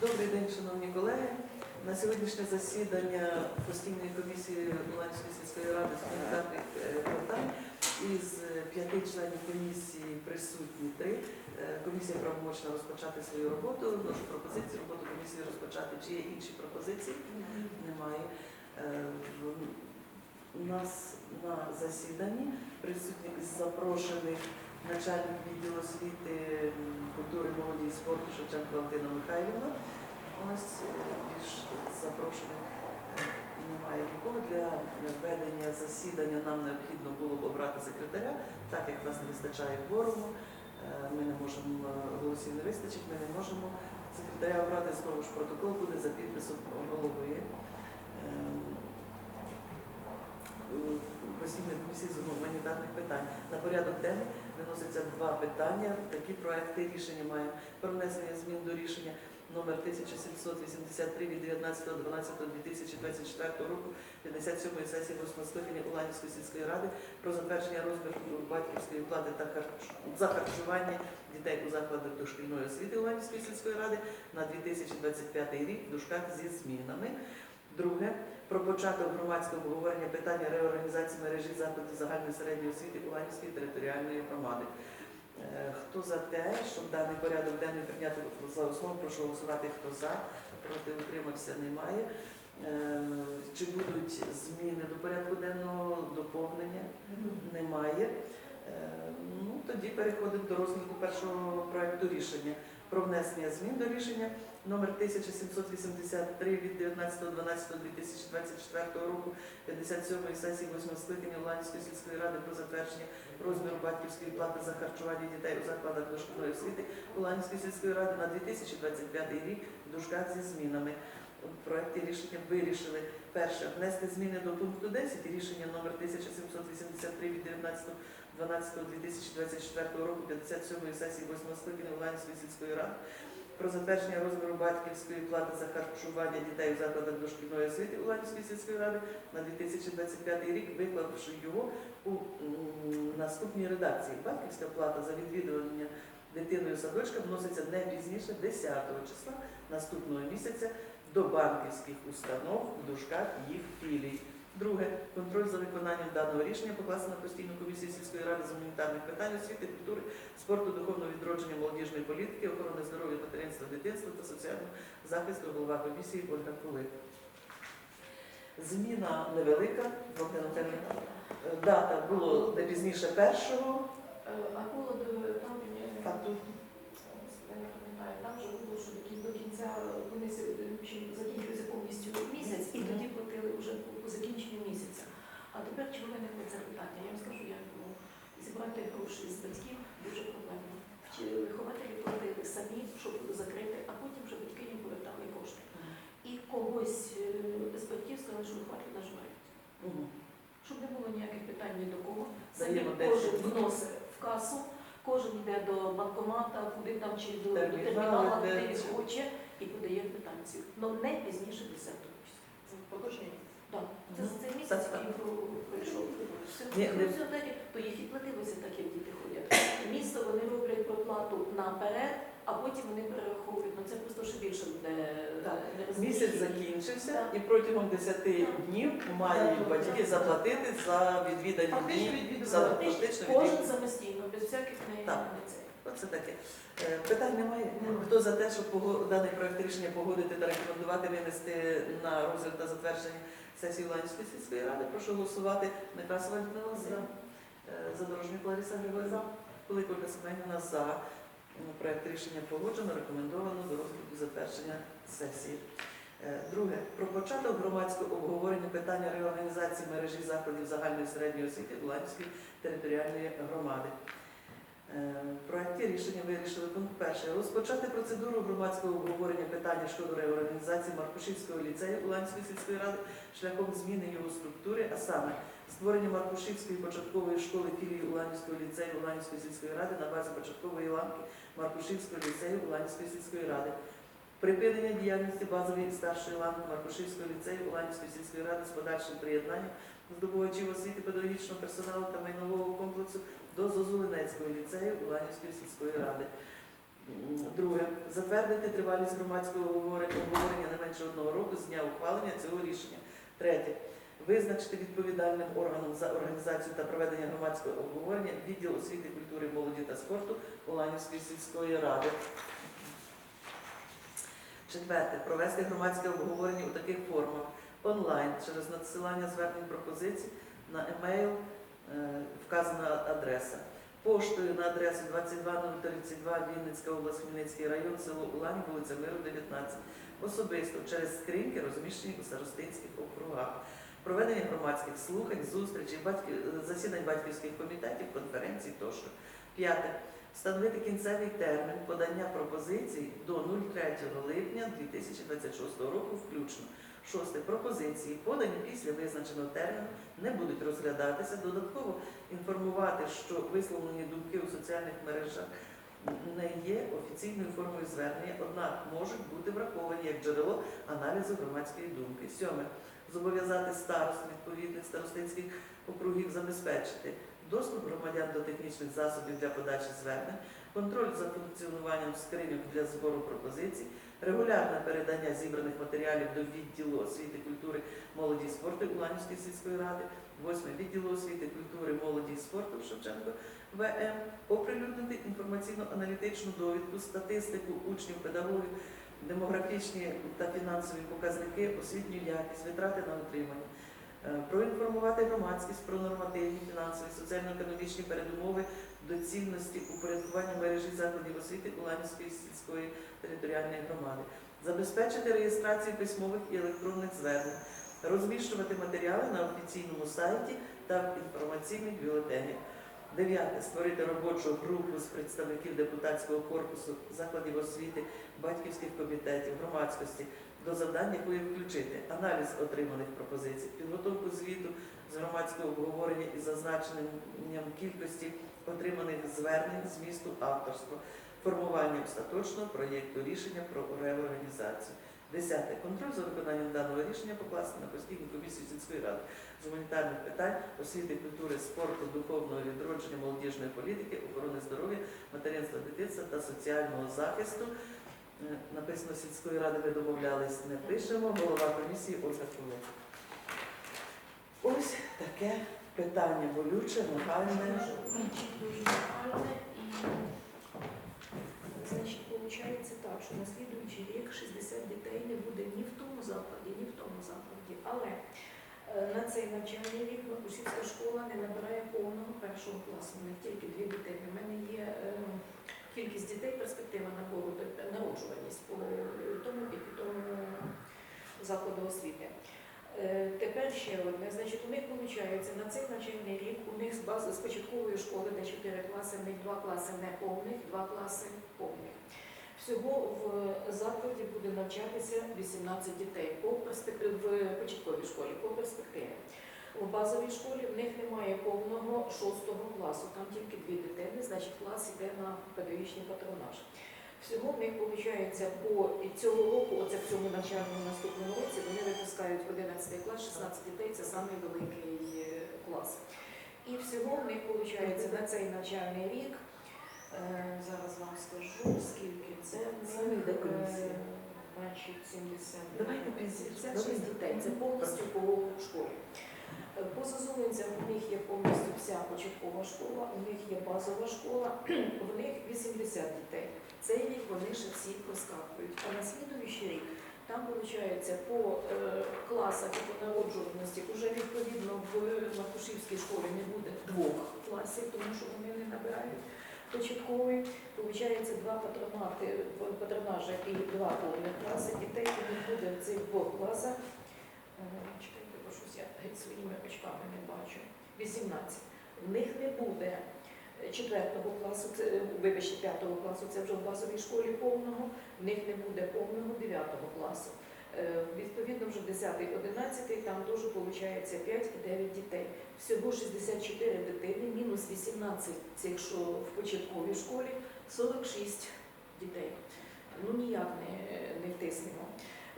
Добрий день, шановні колеги. На сьогоднішнє засідання постійної комісії Луганської сільської ради з гуманітарних е, питань із е, п'яти членів комісії присутні три. Е, Комісія правомочна розпочати свою роботу. Вношу пропозицію роботу комісії розпочати. Чи є інші пропозиції? Немає. У нас на засіданні присутні із запрошених начальник відділу освіти, культури, молоді і спорту Шевченко Валентина Михайлівна. Ось е, більш запрошених е, немає нікого. Для ведення засідання нам необхідно було б обрати секретаря, так як нас не вистачає кворуму. е, Ми не можемо голосів не вистачить, ми не можемо секретаря обрати. Знову ж протокол буде за підписом голови. Постійної комісії з гуманітарних питань. На порядок денний виносяться два питання. Такі проекти рішення маємо про внесення змін до рішення номер 1783 від 19.12.2024 року 57-ї сесії 8 скликання Уланівської сільської ради про затвердження розміру батьківської плати та за харчування дітей у закладах дошкільної освіти Уланівської сільської ради на 2025 рік в дужках зі змінами. Друге, про початок громадського обговорення питання реорганізації мережі закладів загальної середньої освіти Уланівської територіальної громади. Е, Хто за те, щоб даний порядок денний прийняти за основу, прошу голосувати. Хто за, проти утримався, немає. Е, Чи будуть зміни до порядку денного доповнення? Немає. Е, Ну, тоді переходимо до розгляду першого проекту рішення про внесення змін до рішення номер 1783 від 19.12.2024 року 57-ї сесії 8 скликання Уланської сільської ради про затвердження розміру батьківської плати за харчування дітей у закладах дошкільної освіти Уланської сільської ради на 2025 рік в зі змінами. У проекті рішення вирішили перше внести зміни до пункту 10 рішення номер 1783 від 19.12.2024 року 57-ї сесії 8 скликання Уланської сільської ради про затвердження розміру батьківської плати за харчування дітей у закладах дошкільної освіти Уланівської сільської ради на 2025 рік, виклавши його у наступній редакції. Батьківська плата за відвідування дитиною садочка вноситься не пізніше 10 числа наступного місяця до банківських установ в дужках їх філій. Друге, контроль за виконанням даного рішення покласти на постійну комісію сільської ради з гуманітарних питань освіти, культури, спорту, духовного відродження, молодіжної політики, охорони здоров'я, материнства, дитинства та соціального захисту голова комісії Ольга Кулик. Зміна невелика, Е, Дата було не пізніше першого. Е, А було до там я не пам'ятаю, там же було, що кінця вони закінчується повністю місяць, і тоді платили вже по, закінченню місяця. А тепер чи виникло це питання? Я вам скажу, як ну, зібрати гроші з батьків дуже проблемно. Чи вихователі платили самі, щоб закрити, а потім вже батьки їм повертали кошти. І когось е, з батьків сказали, що хватить наживають. Мгм. Щоб не було ніяких питань ні до кого. Самі кожен вносить в касу, кожен йде до банкомата, куди там чи до, до термінала, де куди він хоче, і подає квитанцію. Ну не пізніше 10 місяця. Це поточний. Так, це за цей місяць про- пройшов. То їх і платилося так, як діти ходять. Місто вони роблять проплату наперед, а потім вони перераховують. Ну це просто ще більше буде не Місяць закінчився Так. і протягом 10 днів мають батьки заплатити за відвідані дні. За Фактично, фактично Кожен відвідування. самостійно, без всяких не, Так. Це. Таке. Е, Питань немає. Немає. Хто за те, щоб даний проект рішення погодити та рекомендувати винести на розгляд та затвердження сесії Ланівської сільської ради, прошу голосувати. Некрасова Людмила за. Е, Задорожнюк Лариса Григорівна. Велика Ольга Семенівна за. М, Проект рішення погоджено, рекомендовано до розгляду затвердження сесії. Е, Друге, про початок громадського обговорення питання реорганізації мережі закладів загальної середньої освіти Уланівської територіальної громади. Е, В проекті рішення вирішили пункт перший розпочати процедуру громадського обговорення питання щодо реорганізації Маркушівського ліцею Уланської сільської ради шляхом зміни його структури, а саме створення Маркушівської початкової школи філії Уланівського ліцею Уланівської сільської ради на базі початкової ланки Маркушівського ліцею Уланівської сільської ради. Припинення діяльності базової старшої ланки Маркушівського ліцею Уланівської сільської ради з подальшим приєднанням здобувачів освіти педагогічного персоналу та майнового комплексу до Зозулинецького ліцею Уланівської сільської ради. Друге, затвердити тривалість громадського обговорення не менше одного року з дня ухвалення цього рішення. Третє. Визначити відповідальним органом за організацію та проведення громадського обговорення відділ освіти, культури, молоді та спорту Уланівської сільської ради. Четверте. Провести громадське обговорення у таких формах онлайн через надсилання звернень пропозицій на емейл, е, вказана адреса. Поштою на адресу 22032 Вінницька область, Хмельницький район, село Улань, вулиця Миру, 19. Особисто через скриньки, розміщені у старостинських округах. Проведення громадських слухань, зустрічей, батьків, засідань батьківських комітетів, конференцій тощо. П'яте. Встановити кінцевий термін подання пропозицій до 03 липня 2026 року включно. Шосте. Пропозиції, подані після визначеного терміну, не будуть розглядатися. Додатково інформувати, що висловлені думки у соціальних мережах не є офіційною формою звернення, однак можуть бути враховані як джерело аналізу громадської думки. Сьоме. Зобов'язати старост відповідних старостинських округів забезпечити доступ громадян до технічних засобів для подачі звернень, контроль за функціонуванням скриньок для збору пропозицій, регулярне передання зібраних матеріалів до відділу освіти, культури, молоді і спорту Уланівської сільської ради, восьме відділу освіти, культури, молоді і спорту Шевченко ВМ, оприлюднити інформаційно-аналітичну довідку, статистику учнів, педагогів, демографічні та фінансові показники, освітню якість, витрати на утримання. Е, Проінформувати громадськість про нормативні, фінансові, соціально-економічні передумови доцільності упорядкування мережі закладів освіти Уланівської сільської територіальної громади, забезпечити реєстрацію письмових і електронних звернень, розміщувати матеріали на офіційному сайті та в інформаційних бюлетенях. Дев'яте. Створити робочу групу з представників депутатського корпусу, закладів освіти, батьківських комітетів, громадськості, до завдань якої включити аналіз отриманих пропозицій, підготовку звіту з громадського обговорення із зазначенням кількості отриманих звернень змісту авторства, формування остаточного проєкту рішення про реорганізацію. Десяте. Контроль за виконанням даного рішення покласти на постійну комісію сільської ради з гуманітарних питань, освіти, культури, спорту, духовного відродження, молодіжної політики, охорони здоров'я, материнства, дитинства та соціального захисту. Е, Написано сільської ради, ми домовлялись, не пишемо. Голова комісії Ольга Кулик. Ось таке питання болюче, нагальне. Значить, виходить так, що на слідуючий рік 60 дітей не буде ні в тому закладі, ні в тому закладі. Але е, на цей навчальний рік Макушівська школа не набирає повного першого класу. У них тільки дві дитини. У мене є е, кількість дітей, перспектива тобто народжуваність по тому і тому закладу освіти. Е, Тепер ще одне. Значить, у них виходить на цей навчальний рік у них з бази з початкової школи, де 4 класи, в них 2 класи неповних, 2 класи повних. Всього в закладі буде навчатися 18 дітей по перспективі в початковій школі по перспективі. У базовій школі в них немає повного шостого класу, там тільки дві дитини, значить клас йде на педагогічний патронаж. Всього в них виходить по цього року, оце в цьому навчальному наступному році, вони випускають 11 клас, 16 дітей, це самий великий е, клас. І всього в них виходить на цей навчальний рік, е, зараз вам скажу, скільки це е, значить 70, Давайте комісію. 56 дітей, це повністю по школі. Е, По зазовинцям у них є повністю вся початкова школа, у них є базова школа, в них 80 дітей. Цей рік вони ще всі проскакують. А на слідуючий рік там виходить по е, класах і по народжуваності вже відповідно в Макушівській школі не буде двох класів, тому що вони не набирають початковий. Получається два патронати в патронажах і два повних класи. Дітей них буде в цих двох класах. Е, Чекайте, щось я геть своїми очками не бачу. 18. В них не буде четвертого класу, це, е, вибачте, п'ятого класу, це вже в базовій школі повного, в них не буде повного дев'ятого класу. Е, Відповідно, вже 10 11 там теж виходить 5 і 9 дітей. Всього 64 дитини, мінус 18, це якщо в початковій школі, 46 дітей. Ну ніяк не, не втиснемо.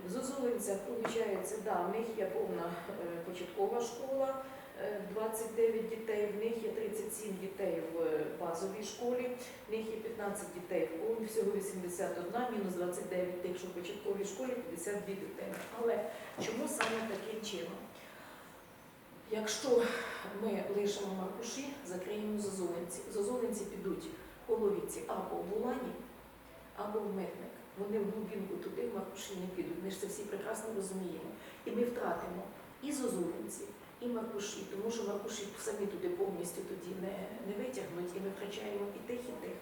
В Зозулинцях, виходить, да, в них є повна е, початкова школа, Е, 29 дітей, в них є 37 дітей в базовій школі, в них є 15 дітей в повній, всього 81, мінус 29 тих, що в початковій школі, 52 дитини. Але чому саме таким чином? Якщо ми лишимо маркуші, закриємо зозуленці. Зозуленці підуть по ловіці або в Улані, або в митник. Вони в глибинку туди в маркуші не підуть. Ми ж це всі прекрасно розуміємо. І ми втратимо і зозуленці, і маркуші, тому що маркуші самі туди повністю тоді не, не витягнуть, і ми втрачаємо і тих, і тих.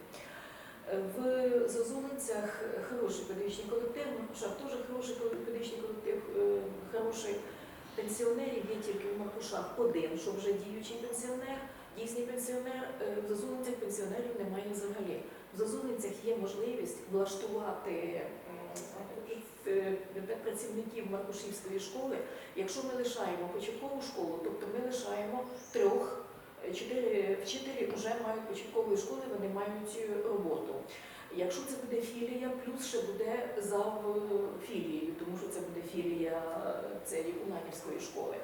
Е, В Зозуленцях хороший педагогічний колектив, Маркушах теж хороший педагогічний колектив, е, хороший пенсіонерів є тільки в Маркушах один, що вже діючий пенсіонер, дійсний пенсіонер. Е, В Зозуленцях пенсіонерів немає взагалі. В Зозуленцях є можливість влаштувати е, працівників Маркушівської школи, якщо ми лишаємо початкову школу, тобто ми лишаємо трьох, е, чотири вчителі вже мають початкової школи, вони мають е, роботу. Якщо це буде філія, плюс ще буде зав філією, тому що це буде філія е, цієї Уланівської школи.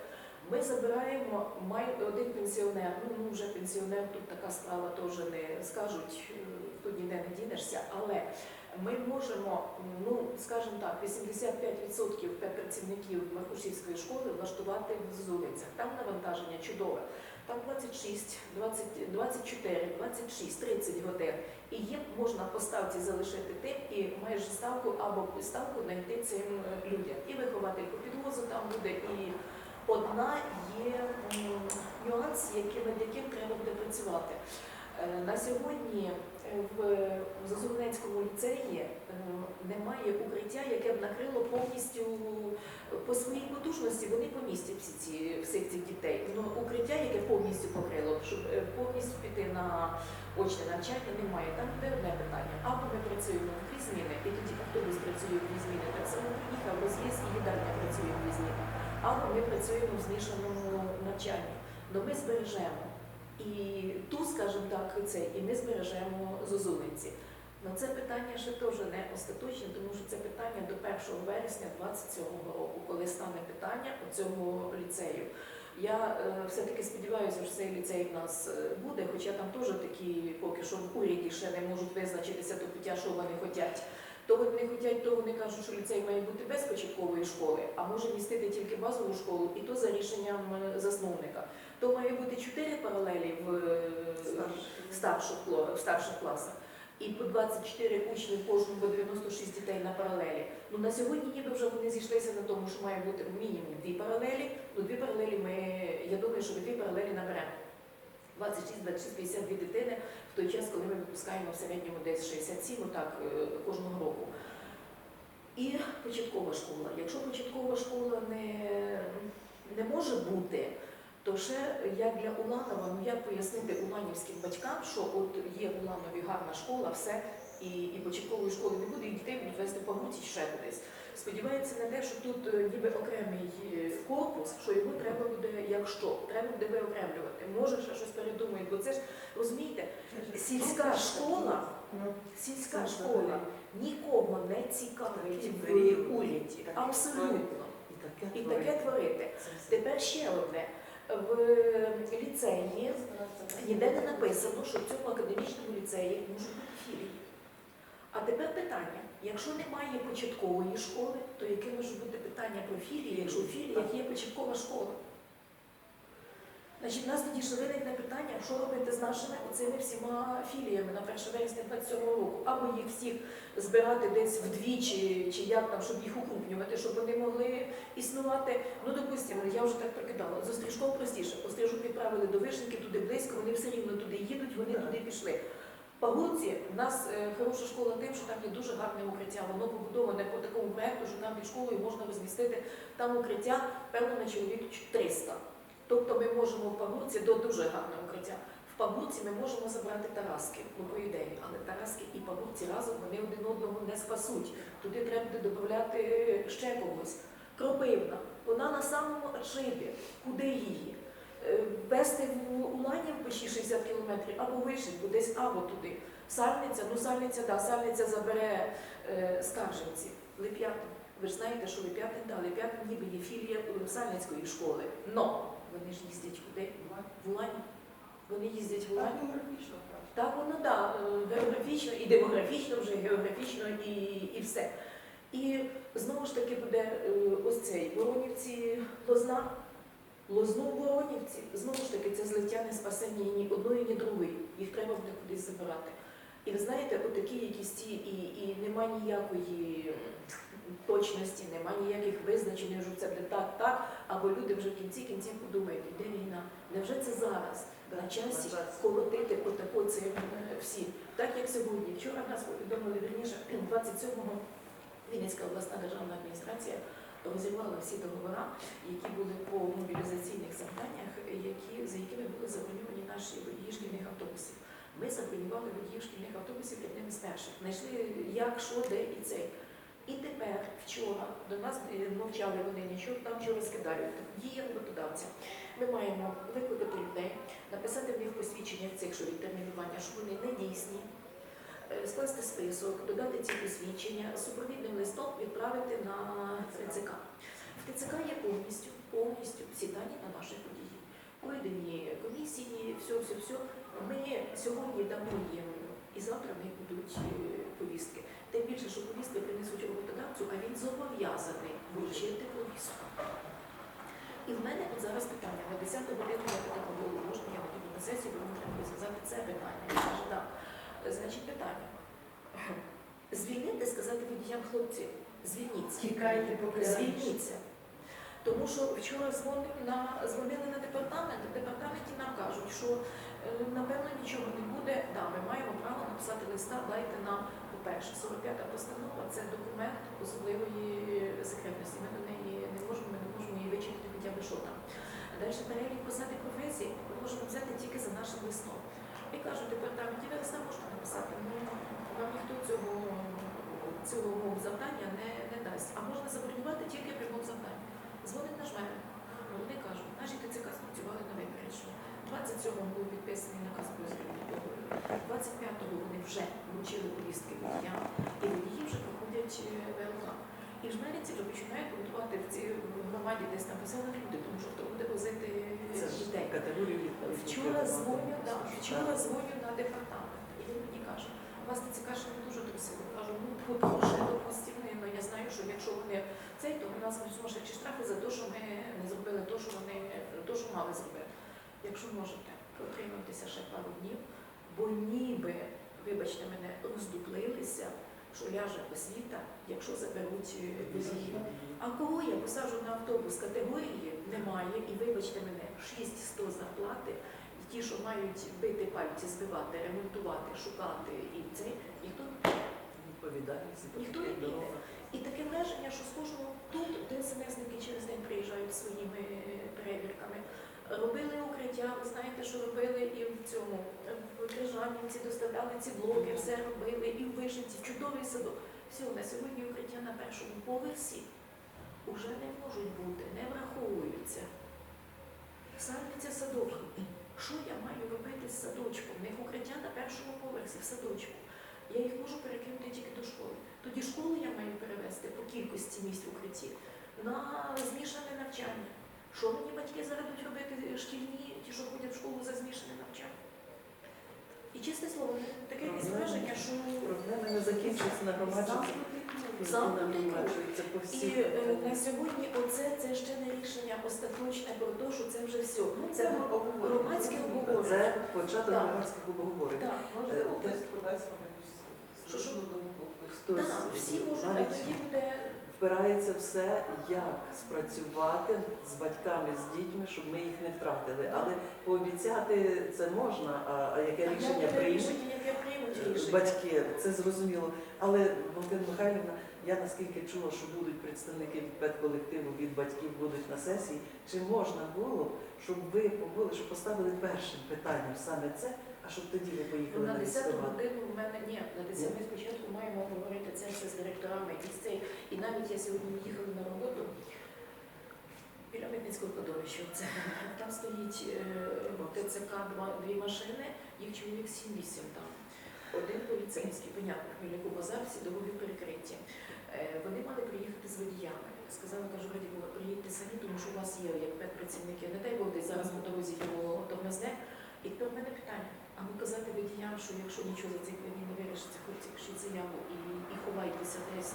Ми забираємо один пенсіонер, ну, ну вже пенсіонер, тут така справа теж не скажуть, е, тут ніде не дінешся, але ми можемо, ну скажімо так, 85% працівників Маркушівської школи влаштувати в Зулицях. Там навантаження чудове. Там 26, 20, 24, 26, 30 годин. І їм можна по ставці залишити тим і майже ставку або ставку знайти цим е, людям. І вихователь по підвозу там буде, і одна є нюанс, над яким треба буде працювати. Е, На сьогодні в Зазурненському ліцеї е, немає укриття, яке б накрило повністю по своїй потужності. Вони помістять всі ці всіх цих дітей. Ну укриття, яке повністю покрило, щоб е, повністю піти на очне навчання, немає. Там буде одне питання. Або ми працюємо в дві зміни, і тоді автобус працює в дві зміни, так само приїхав, роз'їзд і їдальня працює в дві зміни. Або ми працюємо в змішаному навчанні. Но ми збережемо і ту, скажімо так, цей, і ми збережемо зозулинці. Ну це питання ще теж не остаточне, тому що це питання до 1 вересня 27 року, коли стане питання цього ліцею. Я е, все-таки сподіваюся, що цей ліцей в нас е, буде, хоча там теж такі поки що в уряді ще не можуть визначитися до пуття, що вони хочуть. То вони не хочуть, то вони кажуть, що ліцей має бути без початкової школи, а може містити тільки базову школу, і то за рішенням е, засновника. То має бути чотири паралелі в е, старших, в старших класах. І по 24 учні в кожному по 96 дітей на паралелі. Ну на сьогодні ніби вже вони зійшлися на тому, що має бути мінімум дві паралелі. Ну дві паралелі ми, я думаю, що ми дві паралелі наберемо. 26, 26, 52 дитини в той час, коли ми випускаємо в середньому десь 67, отак е, кожного року. І початкова школа. Якщо початкова школа не, не може бути, то ще як для Уланова, ну як пояснити уланівським батькам, що от є в Уланові гарна школа, все, і, і початкової школи не буде, і дітей будуть вести по Гуці ще кудись. Сподіваються на те, що тут е, ніби окремий е, корпус, що його треба буде, якщо треба буде виокремлювати. Може ще щось передумають, бо це ж розумієте, сільська школа, сільська школа нікого не цікавить в уряді. Абсолютно. І таке творити. Тепер ще одне. В ліцеї ніде не написано, що в цьому академічному ліцеї можуть бути філії. А тепер питання: якщо немає початкової школи, то яке може бути питання про філії, якщо у філіях є початкова школа? Значить, нас тоді ще виникне питання, що робити з нашими оцими всіма філіями на 1 вересня 27 року, або їх всіх збирати десь вдвічі, чи як там, щоб їх укрупнювати, щоб вони могли існувати. Ну, допустимо, я вже так прикидала, з Остріжков простіше. Остріжок відправили до Вишенки, туди близько, вони все рівно туди їдуть, вони туди пішли. В Пагурці в нас е, хороша школа тим, що там є дуже гарне укриття. Воно побудоване по такому проекту, що там під школою можна розмістити там укриття, певно, на чоловік 300. Тобто ми можемо в Пагурці до дуже гарне укриття. В Пагурці ми можемо забрати Тараски, ну по ідеї, але Тараски і Пагурці разом вони один одного не спасуть. Туди треба буде додати ще когось. Кропивна, вона на самому отшибі. Куди її? Е, Вести в Уланів пиші 60 кілометрів або Вишеньку, десь або туди. Сальниця, ну Сальниця, да, Сальниця забере е, Скаржинці. Лип'ятин. Ви ж знаєте, що Лип'ятин, да, Лип'ятин ніби є філія е, Сальницької школи. Но Вони ж їздять куди? В Улані. Вони їздять в Так, географічно, так. Так, воно да, е, географічно і демографічно вже географічно і, і все. І знову ж таки буде е, ось цей Воронівці Лозна. Лозну в Воронівці. Знову ж таки, це злиття не спасе ні, ні одної, ні другої. Їх треба буде кудись забирати. І ви знаєте, отакі якісь ті, і, і нема ніякої точності, нема ніяких визначень, що це буде так, так, або люди вже в кінці кінців подумають, де війна. Невже це зараз? На часі колотити по таку цим е. Так як сьогодні. Вчора нас повідомили вірніше 27-го Вінницька обласна державна адміністрація розірвала всі договори, які були по мобілізаційних завданнях, які, за якими були заброньовані наші водії шкільних автобусів. Ми забронювали водіїв шкільних автобусів одним з перших. Знайшли як, що, де і цей. І тепер, вчора, до нас мовчали вони нічого, там що розкидають. Діє роботодавця. Ми маємо викликати людей, написати в них посвідчення цих, що відтермінування, що вони не дійсні, е, скласти список, додати ці посвідчення, супровідним листом відправити на ТЦК. В ТЦК є повністю, повністю всі дані на наших водіїв. Пройдені комісії, все, все, все. Ми сьогодні дамо їм, і завтра в них будуть е, повістки. Тим більше, що повістки принесуть роботодавцю, а він зобов'язаний вручити повістку. І в мене от зараз питання. На 10 годину я питала голову, можна я піду на сесію, бо мені треба сказати це питання. Він каже, так. Значить, питання. Звільнити, сказати водіям хлопці, звільніться. Тікайте, поки Звільніться. Тому що вчора дзвонили на, дзвонили на департамент, в департаменті нам кажуть, що е, напевно нічого не буде. Да, ми маємо право написати листа, дайте нам, по-перше, 45-та постанова це документ особливої секретності. Ми до неї не можемо, ми не можемо її вичитати хоча б що там. Далі перелік посади професії ми можемо взяти тільки за нашим листом. І кажуть, департаменті ви листа можете написати, ну вам ніхто цього, цього завдання не, не дасть. А можна забронювати тільки при завдання. Дзвонить наш мене. Вони кажуть, наші ТЦК спрацювали на випередження. 27-го був підписаний наказ про. 25-го вони вже вручили повістки водіям, і водії вже проходять е, ВЛК. І жмеринці вже починають будувати в цій громаді десь там поселені люди, тому що хто буде возити дітей. Вчора дзвоню, да, вчора дзвоню на департамент, і він мені каже, вас не цікаво, що не дуже трусили. Кажу, ну допустимо, але я знаю, що якщо вони цей, то у нас сумасшедші штрафи за те, що ми не зробили те, що вони то, що мали зробити. Якщо можете, протримайтеся ще пару днів, бо ніби, вибачте мене, роздуплилися, що ляже освіта, якщо заберуть е. А кого я посаджу на автобус категорії немає, і вибачте мене, 600 зарплати, і ті, що мають бити пальці, збивати, ремонтувати, шукати і це, ніхто не піде. Відповідальність Ніхто не піде. І таке враження, що з кожного тут ДСНСники через день приїжджають своїми перевірками. Робили укриття, ви знаєте, що робили і в цьому в Крижанівці доставляли ці блоки, все робили, і в Вишенці, чудовий садок. Все, на сьогодні укриття на першому поверсі вже не можуть бути, не враховуються. Садиться садок. Що я маю робити з садочком? В них укриття на першому поверсі в садочку. Я їх можу перекинути тільки до школи. Тоді школу я маю перевести по кількості місць укритті на змішане навчання. Що мені батьки зараз будуть робити шкільні, ті, що ходять в школу за змішане навчання? І чесне слово, таке якесь враження, що Проблеми не закінчуються на по І е, на сьогодні оце це ще не рішення остаточне про те, що це вже все. Ну, Це громадське обговорення. Це початок Так. громадських обговорень. Так, Можливо, Е, хтось якусь так, всі можуть, а навіть тоді буде впирається все, як спрацювати з батьками, з дітьми, щоб ми їх не втратили. Але пообіцяти це можна, а, яке рішення приймуть батьки, це зрозуміло. Але Валентина Михайлівна, я наскільки чула, що будуть представники від педколективу, від батьків будуть на сесії. Чи можна було, щоб ви побули, щоб поставили першим питанням саме це, а щоб тоді ви Ну, поїхали на на 10 листувати? годину в мене ні, на 10 ми спочатку маємо говорити це все з директорами і з цей. І навіть я сьогодні їхала на роботу біля Митницького кладовища. Це там стоїть е, ТЦК дві машини, їх чоловік 7-8 там. Один поліцейський, понятно, Хмельнику базар, всі дороги перекриті. Е, Вони мали приїхати з водіями. сказала, кажу, раді Бога, приїдьте самі, тому що у вас є як педпрацівники. Не дай Бог десь зараз по дорозі його тормозне. І тепер в мене питання. А ну казати водіям, що якщо нічого за цих не вирішиться, хлопці пишіть заяву і, і ховайтеся десь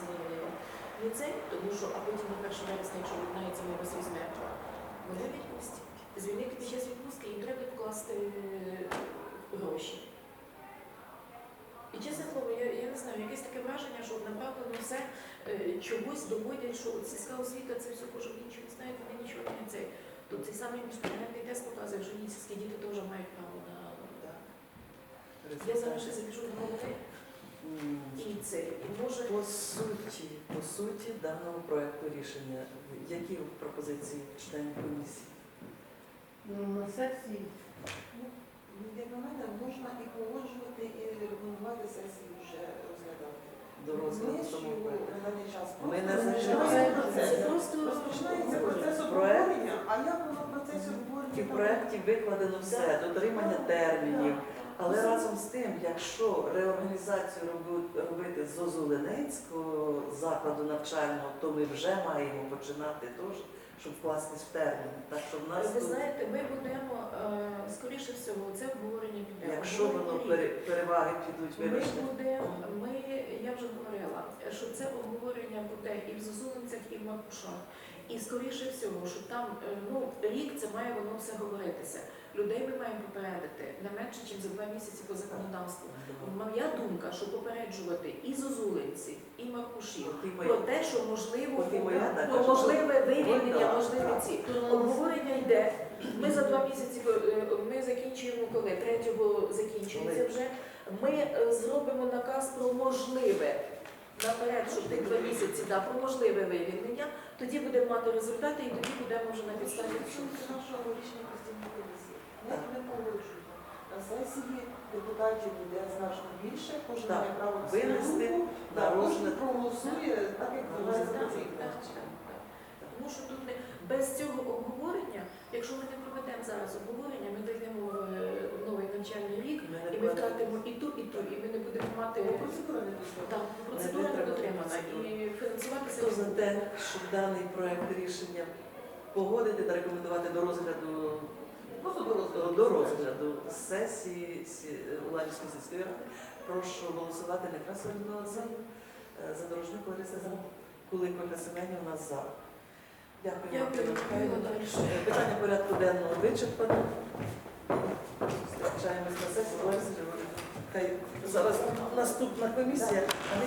не це, тому що, а потім на 1 вересня, якщо віднається, ми вас візьмемо. Вони відпустять. Звільнити під час відпустки їм треба вкласти е, гроші. І чесне слово, я, я не знаю, якесь таке враження, що направлено все е, чогось доводять, що сільська освіта це все кожен нічого не знає, вони нічого не це. То цей самий міжнародний тест показує, що ні, сільські діти теж мають право на. Я зараз ще запишу голови і це. І може По суті, по суті даного проекту рішення, які пропозиції членів комісії? Ну, на сесії Ну, Як на мене, можна і погоджувати, і рекомендувати сесії вже розглядати. До розгляду Ми самого проекту. Ми не зачинаємо це процес. просто Розпочинається процес обговорення, а як воно в процесі обговорення? І в проєкті викладено все, дотримання термінів. Але разом з тим, якщо реорганізацію роби- робити з Озулинецького закладу навчального, то ми вже маємо починати теж, щоб вкластись в термін. Так що в нас ви тут, знаєте, ми будемо е, скоріше всього це обговорення піде. якщо воно пере- переваги підуть, Ми будемо, ми, я вже говорила, що це обговорення буде і в Зозулинцях, і в Макушах. І скоріше всього, що ну, рік це має воно все говоритися. Людей ми маємо попередити не менше, ніж за два місяці по законодавству. Моя думка, що попереджувати і зозулинців, і і про те, що можливо про можливе вивільнення, можливі ці. Обговорення йде. Ми за два місяці е, ми закінчуємо коли третього закінчується вже. Ми е, зробимо наказ про можливе наперед, щоб тих два місяці да, про можливе вивільнення. Тоді будемо мати результати, і тоді будемо вже на підставі. Нашого рішення постійної комісії. Ми не погоджуємо. На сесії депутатів буде значно більше, кожен має право винести кожен проголосує так, як вважається вважає за Так, потрібне. так, так, так. Тому що тут не без цього обговорення, якщо ми не проведемо зараз обговорення, ми дійдемо в е, новий навчальний рік. Ми не І ми будемо- втратимо і ту, і ту, і ми не будемо мати Бо процедура не так, процедура не дотримана і фінансуватися. Хто за те, щоб даний проект рішення погодити та рекомендувати до розгляду до розгляду. до розгляду сесії сі- сільської ради. Прошу голосувати Некрасова Людмила за, е, Задорожнюк Лариса за, Кулик Ольга Семенівна за. Дякую. Е, Питання порядку денного вичерпано. Зустрічаємось на сесії. Лариса зараз наступна комісія.